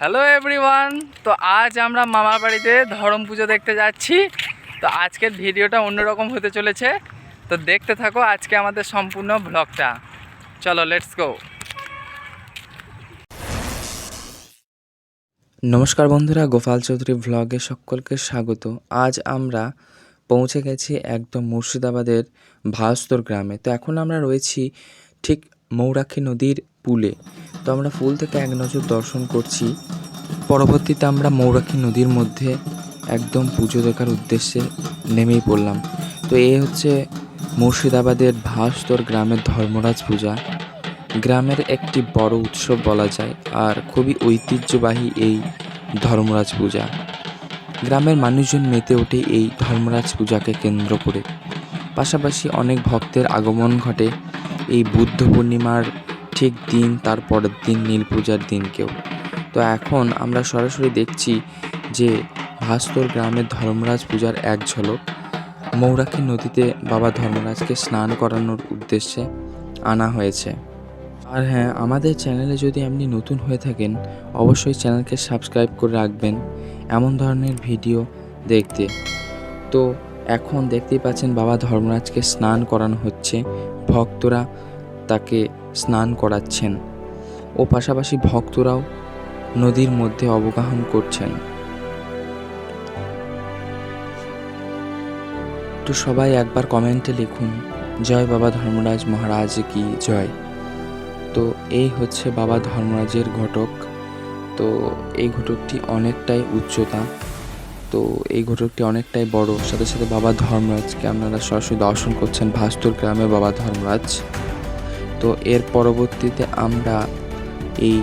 Hello everyone তো আজ আমরা মামার বাড়িতে ধরম পুজো দেখতে যাচ্ছি। তো আজকের ভিডিওটা অন্যরকম হতে চলেছে। তো দেখতে থাকো আজকে আমাদের সম্পূর্ণ ব্লগটা। চলো লেটস গো নমস্কার বন্ধুরা, গোপাল চৌধুরী ভ্লগে সকলকে স্বাগত। আজ আমরা পৌঁছে গেছি একদম মুর্শিদাবাদের ভাস্তর গ্রামে। তো এখন আমরা রয়েছি ঠিক মৌরাক্ষী নদীর পুলে। তো আমরা ফুল থেকে এক নজর দর্শন করছি। পরবর্তীতে আমরা মৌরাক্ষী নদীর মধ্যে একদম পুজো দেখার উদ্দেশ্যে নেমেই পড়লাম। তো এই হচ্ছে মুর্শিদাবাদের ভাস্তর গ্রামের ধর্মরাজ পূজা। গ্রামের একটি বড় উৎসব বলা যায়, আর খুবই ঐতিহ্যবাহী এই ধর্মরাজ পূজা। গ্রামের মানুষজন মেতে ওঠে এই ধর্মরাজ পূজাকে কেন্দ্র করে। পাশাপাশি অনেক ভক্তের আগমন ঘটে। এই বুদ্ধ পূর্ণিমার ঠিক দিন তার পরের দিন, নীল পূজার দিনকেও। তো এখন আমরা সরাসরি দেখছি যে ভাস্তর গ্রামের ধর্মরাজ পূজার এক ঝলক। মৌরাক্ষী নদীতে বাবা ধর্মরাজকে স্নান করানোর উদ্দেশ্যে আনা হয়েছে। আর হ্যাঁ আমাদের চ্যানেলে যদি আপনি নতুন হয়ে থাকেন, অবশ্যই চ্যানেলকে সাবস্ক্রাইব করে রাখবেন, এমন ধরনের ভিডিও দেখতে। তো এখন দেখতেই পাচ্ছেন বাবা ধর্মরাজকে স্নান করানো হচ্ছে। ভক্তরা তাকে স্নান করাচ্ছেন ও পাশাপাশি ভক্তরাও নদীর মধ্যে অবগাহন করছেন। তো সবাই একবার কমেন্টে লিখুন, জয় বাবা ধর্মরাজ মহারাজ কি জয়? তো এই হচ্ছে বাবা ধর্মরাজের ঘটক। তো এই ঘটকটি অনেকটাই উচ্চতা। তো এই ঘটকটি অনেকটাই বড়। সাথে সাথে বাবা ধর্মরাজকে আপনারা সরাসরি দর্শন করছেন ভাস্তুর গ্রামে বাবা ধর্মরাজ। তো এর পরবর্তীতে আমরা এই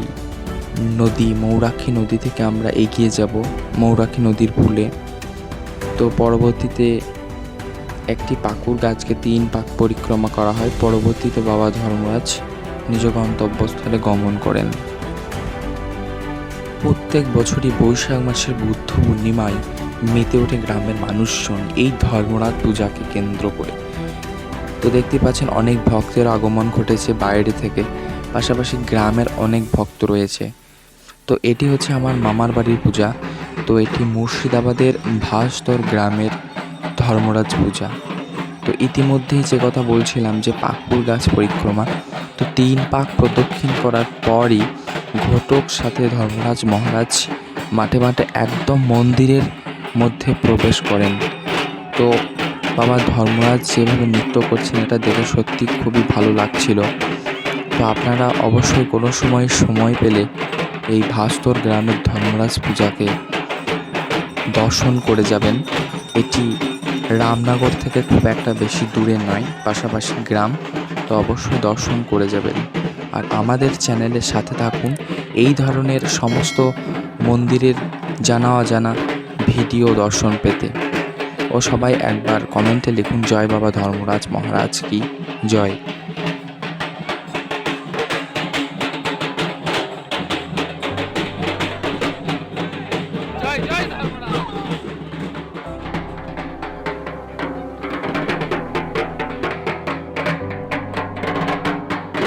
নদী, মৌরাক্ষী নদী থেকে আমরা এগিয়ে যাব, মৌরাক্ষী নদীর পুলে তো পরবর্তীতে একটি পাকুর গাছকে তিন পাক পরিক্রমা করা হয়। পরবর্তীতে বাবা ধর্মরাজ নিজ গন্তব্যস্থলে গমন করেন। প্রত্যেক বছরই বৈশাখ মাসের বুদ্ধ পূর্ণিমায় মেতে ওঠে গ্রামের মানুষজন এই ধর্মরাজ পূজাকে কেন্দ্র করে। তো দেখতে পাচ্ছেন অনেক ভক্তের আগমন ঘটেছে বাইরে থেকে। পাশাপাশি গ্রামের অনেক ভক্ত রয়েছে। তো এটি হচ্ছে আমার মামার বাড়ির পূজা। তো এটি মুর্শিদাবাদের ভাস্তর গ্রামের ধর্মরাজ পূজা। তো ইতিমধ্যেই যে কথা বলছিলাম যে পাকপুর গাছ পরিক্রমা, তো তিন পাক প্রদক্ষিণ করার পরই ঘটক সাথে ধর্মরাজ মহারাজ মাঠে মাঠে একদম মন্দিরের মধ্যে প্রবেশ করেন। তো বাবা ধর্মরাজ যেভাবে নৃত্য করছেন, এটা দেখে সত্যি খুবই ভালো লাগছিল। তো আপনারা অবশ্যই কোনো সময় সময় পেলে এই ভাস্তর গ্রামের ধর্মরাজ পূজাকে দর্শন করে যাবেন। এটি রামনগর থেকে খুব একটা বেশি দূরে নয়, পাশাপাশি গ্রাম। তো অবশ্যই দর্শন করে যাবেন। আর আমাদের চ্যানেলের সাথে থাকুন। এই ধরনের সমস্ত মন্দিরের জানা অজানা ভিডিও দর্শন পেতে। ও সবাই একবার কমেন্টে লিখুন, জয় বাবা ধর্মরাজ মহারাজ কি জয়?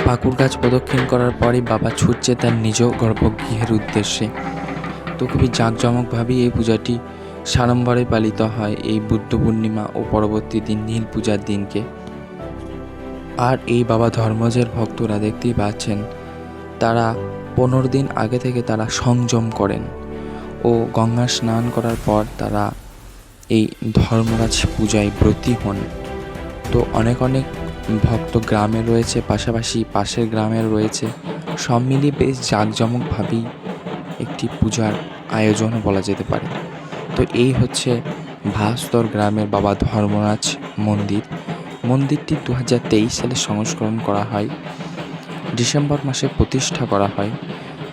পাকুর গাছ প্রদক্ষিণ করার পরই বাবা ছুটছে তার নিজ গর্ভগৃহের উদ্দেশ্যে। তো খুবই জাঁকজমকভাবেই এই পূজাটি সাড়ম্বরে পালিত হয় এই বুদ্ধ পূর্ণিমা ও পরবর্তী দিন নীল পূজার দিনকে। আর এই বাবা ধর্মজের ভক্তরা দেখতেই পাচ্ছেন, তারা পনেরো দিন আগে থেকে তারা সংযম করেন ও গঙ্গা স্নান করার পর তারা এই ধর্মরাজ পূজায় ব্রতী হন। তো অনেক অনেক ভক্ত গ্রামে রয়েছে, পাশাপাশি পাশের গ্রামে রয়েছে। সব মিলিয়ে বেশ জাঁকজমকভাবেই একটি পূজার আয়োজন বলা যেতে পারে। তো এই হচ্ছে ভাস্তর গ্রামের বাবা ধর্মরাজ মন্দির। মন্দিরটি দু হাজার তেইশ সালে সংস্করণ করা হয়। ডিসেম্বর মাসে প্রতিষ্ঠা করা হয়।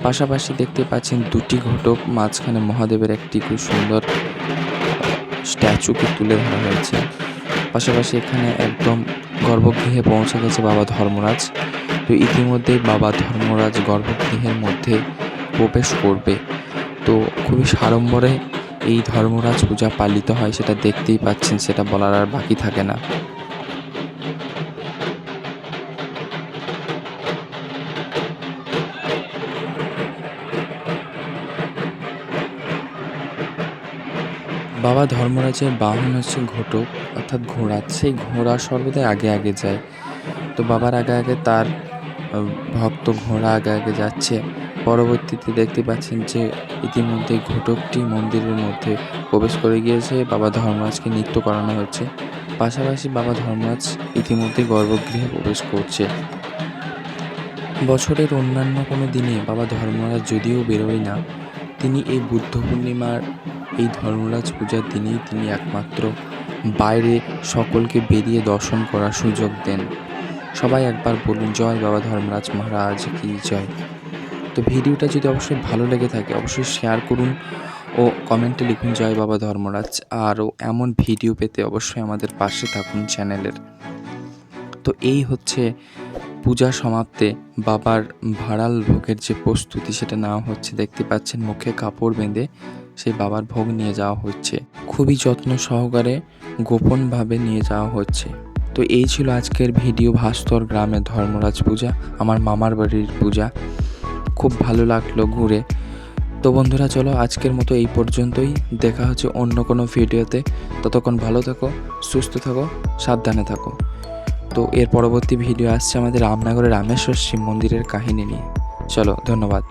পাশাপাশি দেখতে পাচ্ছেন দুটি ঘটক, মাঝখানে মহাদেবের একটি খুব সুন্দর স্ট্যাচুকে তুলে ধরা হয়েছে। পাশাপাশি এখানে একদম গর্ভগৃহে পৌঁছে গেছে বাবা ধর্মরাজ। তো ইতিমধ্যেই বাবা ধর্মরাজ গর্ভগৃহের মধ্যে প্রবেশ করবে। তো খুবই সাড়ম্বরে এই ধর্মরাজ পূজা পালিত হয়, সেটা দেখতেই পাচ্ছেন, সেটা বলার আর বাকি থাকে না। বাবা ধর্মরাজের বাহন হচ্ছে ঘটক, অর্থাৎ ঘোড়া। সেই ঘোড়া সর্বদাই আগে আগে যায়। তো বাবার আগে আগে তার ভক্ত ঘোড়া আগে আগে যাচ্ছে। পরবর্তীতে দেখতে পাচ্ছেন যে ইতিমধ্যে ঘটকটি মন্দিরের মধ্যে প্রবেশ করে গিয়েছে। বাবা ধর্মরাজকে নৃত্য করানো হচ্ছে। পাশাপাশি বাবা ধর্মরাজ ইতিমধ্যে গর্ভগৃহে প্রবেশ করছে। বছরের অন্যান্য কোনো দিনে বাবা ধর্মরাজ যদিও বেরোয় না, তিনি এই বুদ্ধ পূর্ণিমার এই ধর্মরাজ পূজার দিনেই তিনি একমাত্র বাইরে সকলকে বেরিয়ে দর্শন করার সুযোগ দেন। সবাই একবার বলুন, জয় বাবা ধর্মরাজ মহারাজ, কি জয়। তো ভিডিওটা যদি অবশ্যই ভালো লেগে থাকে, অবশ্যই শেয়ার করুন ও কমেন্টে লিখুন, জয় বাবা ধর্মরাজ। আরও এমন ভিডিও পেতে অবশ্যই আমাদের পাশে থাকুন চ্যানেলের তো এই হচ্ছে পূজা সমাপ্তে বাবার ভাড়াল ভোগের যে প্রস্তুতি সেটা নেওয়া হচ্ছে, দেখতে পাচ্ছেন, মুখে কাপড় বেঁধে সেই বাবার ভোগ নিয়ে যাওয়া হচ্ছে। খুবই যত্ন সহকারে গোপনভাবে নিয়ে যাওয়া হচ্ছে। তো এই ছিল আজকের ভিডিও ভাস্তর গ্রামে ধর্মরাজ পূজা, আমার মামার বাড়ির পূজা। খুব ভালো লাগল ঘুরে। তো বন্ধুরা, চলো আজকের মতো এই পর্যন্তই। দেখা হচ্ছে অন্য কোনো ভিডিওতে। ততক্ষণ ভালো থাকো, সুস্থ থাকো, সাবধানে থাকো। তো এর পরবর্তী ভিডিও আসছে আমাদের রামনগরের রামেশ্বর শিব মন্দিরের কাহিনী নিয়ে। চলো, ধন্যবাদ।